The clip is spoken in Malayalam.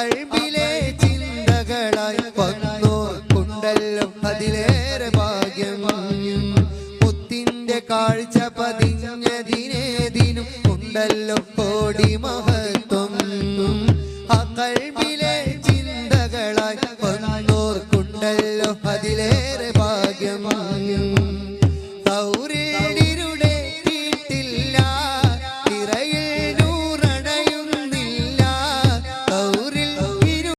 കൽബിലെ ചിന്തകളായി വന്നോർക്കുണ്ടല്ലോ അതിലേറെ ഭാഗ്യം. മുത്തിന്റെ കാഴ്ച പതിഞ്ഞതിനേതിനും ഉണ്ടല്ലോ കോടി മഹത്വം. ആ കൽബിലെ ചിന്തകളായി വന്നോർക്കുണ്ടല്ലോ അതിലേറെ ഭാഗ്യം.